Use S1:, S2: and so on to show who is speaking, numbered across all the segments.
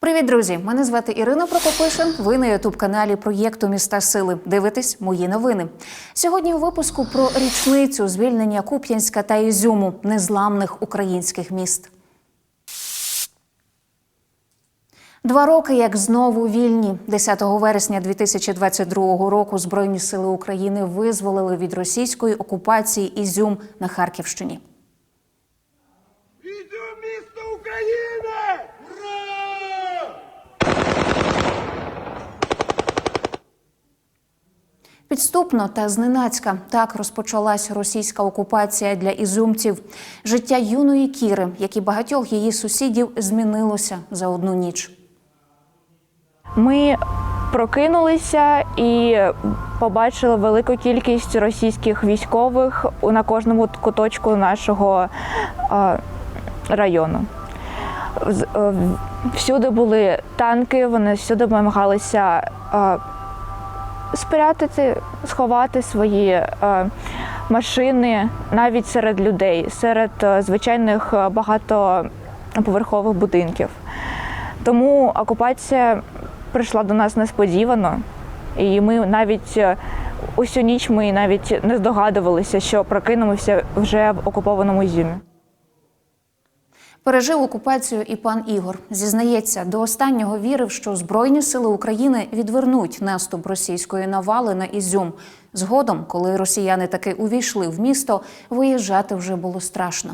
S1: Привіт, друзі! Мене звати Ірина Прокопишин. Ви на ютуб каналі проєкту Міста Сили. Дивитесь мої новини. Сьогодні у випуску про річницю звільнення Куп'янська та Ізюму незламних українських міст. Два роки як знову вільні. 10 вересня 2022 року Збройні сили України визволили від російської окупації Ізюм на Харківщині.
S2: Ізюм місто України! Ура!
S1: Підступно та зненацька так розпочалась російська окупація для ізюмців. Життя юної Кіри, як і багатьох її сусідів, змінилося за одну ніч.
S3: Ми прокинулися і побачили велику кількість російських військових на кожному куточку нашого району. Е, Всюди були танки, вони всюди намагалися спрятати, сховати свої е, машини навіть серед людей, серед е, звичайних е, багатоповерхових будинків. Тому окупація прийшла до нас несподівано, і ми навіть усю ніч ми навіть не здогадувалися, що прокинемося вже в окупованому Ізюмі.
S1: Пережив окупацію і пан Ігор. Зізнається, до останнього вірив, що Збройні сили України відвернуть наступ російської навали на Ізюм. Згодом, коли росіяни таки увійшли в місто, виїжджати вже було страшно.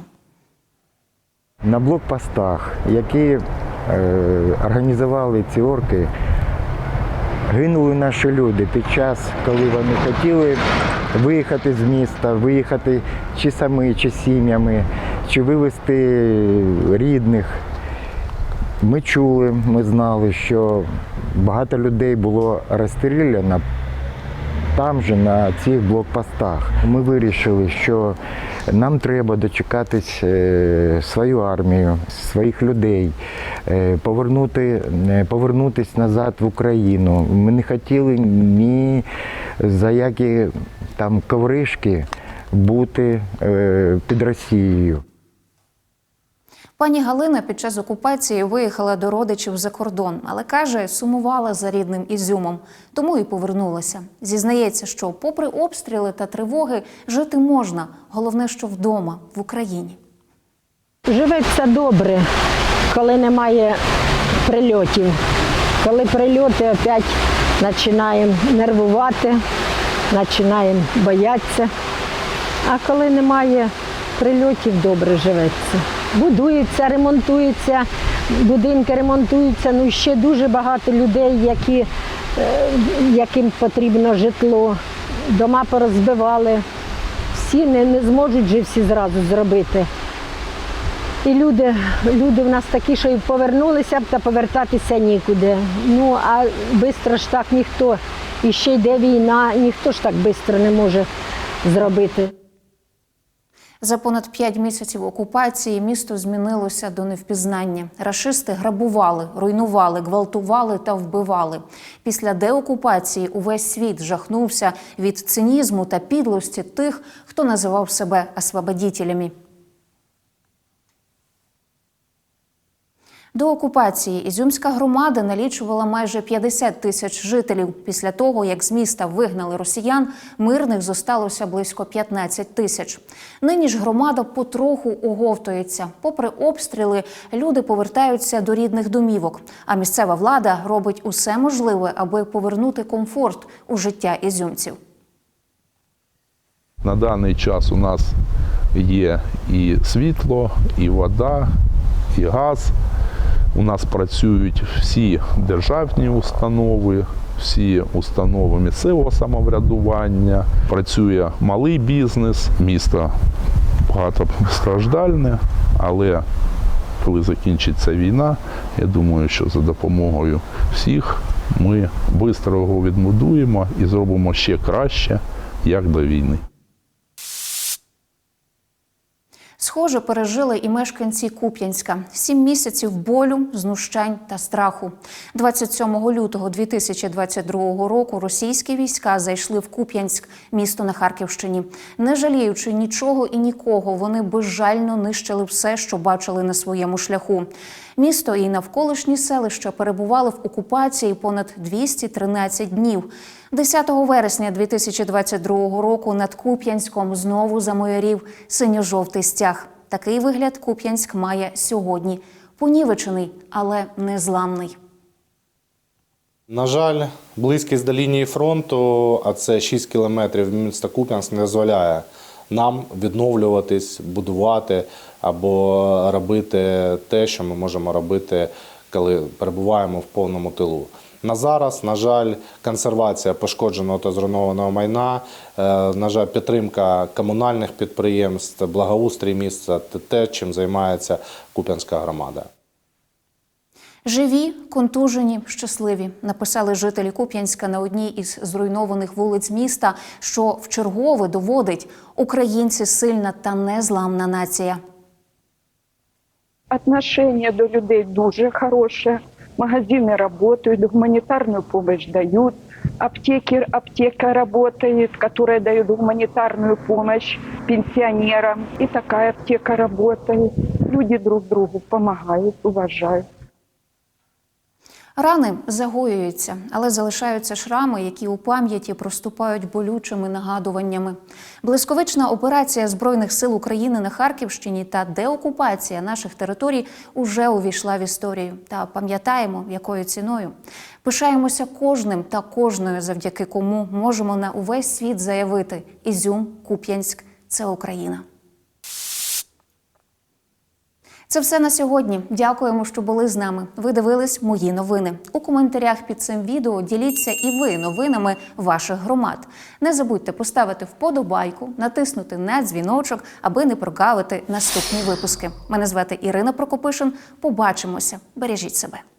S4: На блокпостах, які е, організували ці орки, гинули наші люди під час, коли вони хотіли виїхати з міста, виїхати чи самі, чи сім'ями, чи вивезти рідних. Ми чули, ми знали, що багато людей було розстріляно там же на цих блокпостах. Ми вирішили, що нам треба дочекатись е, свою армію, своїх людей, е, повернути, е, повернутись назад в Україну. Ми не хотіли ні за які там ковришки бути під Росією.
S1: Пані Галина під час окупації виїхала до родичів за кордон, але каже, сумувала за рідним ізюмом, тому і повернулася. Зізнається, що, попри обстріли та тривоги, жити можна. Головне, що вдома, в Україні.
S5: Живеться добре, коли немає прильотів. Коли прильоти, опять починаємо нервувати, починаємо боятися. А коли немає прильотів, добре живеться. Будується, ремонтується, будинки ремонтуються. Ну ще дуже багато людей, які, е, яким потрібно житло. Дома порозбивали. Всі не, не зможуть же всі зразу зробити. І люди, люди в нас такі, що і повернулися б та повертатися нікуди. Ну а швидко ж так ніхто. І ще йде війна, ніхто ж так швидко не може зробити.
S1: За понад п'ять місяців окупації місто змінилося до невпізнання. Рашисти грабували, руйнували, гвалтували та вбивали. Після деокупації увесь світ жахнувся від цинізму та підлості тих, хто називав себе освободітелями. До окупації Ізюмська громада налічувала майже 50 тисяч жителів. Після того, як з міста вигнали росіян, мирних зосталося близько 15 тисяч. Нині ж громада потроху оговтується. Попри обстріли, люди повертаються до рідних домівок. А місцева влада робить усе можливе, аби повернути комфорт у життя ізюмців.
S6: На даний час у нас є і світло, і вода, і газ. У нас працюють всі державні установи, всі установи місцевого самоврядування. Працює малий бізнес, місто багатостраждальне, але коли закінчиться війна, я думаю, що за допомогою всіх ми швидко його відбудуємо і зробимо ще краще, як до війни.
S1: З Схоже, пережили і мешканці Куп'янська сім місяців болю, знущань та страху. 27 лютого 2022 року російські війська зайшли в Куп'янськ, місто на Харківщині. Не жаліючи нічого і нікого, вони безжально нищили все, що бачили на своєму шляху. Місто і навколишні селища перебували в окупації понад 213 днів. 10 вересня 2022 року над Куп'янськом знову замоярів синьо-жовтий стяг. Такий вигляд Куп'янськ має сьогодні. Понівечений, але незламний.
S7: На жаль, близькість до лінії фронту, а це 6 кілометрів міста Куп'янськ, не дозволяє нам відновлюватись, будувати або робити те, що ми можемо робити, коли перебуваємо в повному тилу. На зараз, на жаль, консервація пошкодженого та зруйнованого майна, е, на жаль, підтримка комунальних підприємств, благоустрій міста це те, чим займається Куп'янська громада.
S1: Живі, контужені, щасливі, написали жителі Куп'янська на одній із зруйнованих вулиць міста, що вчергове доводить українці сильна та незламна нація.
S8: Отношение до людей дуже хорошее. Магазины работают, гуманитарную помощь дают. Аптеки, аптека работает, которая дает гуманитарную помощь пенсионерам. И такая аптека работает. Люди друг другу помогают, уважают.
S1: Рани загоюються, але залишаються шрами, які у пам'яті проступають болючими нагадуваннями. Блисковична операція збройних сил України на Харківщині та деокупація наших територій уже увійшла в історію. Та пам'ятаємо, якою ціною. Пишаємося кожним та кожною, завдяки кому можемо на увесь світ заявити: Ізюм, Куп'янськ це Україна. Це все на сьогодні. Дякуємо, що були з нами. Ви дивились мої новини. У коментарях під цим відео діліться і ви новинами ваших громад. Не забудьте поставити вподобайку, натиснути на дзвіночок, аби не прокавити наступні випуски. Мене звати Ірина Прокопишин. Побачимося. Бережіть себе.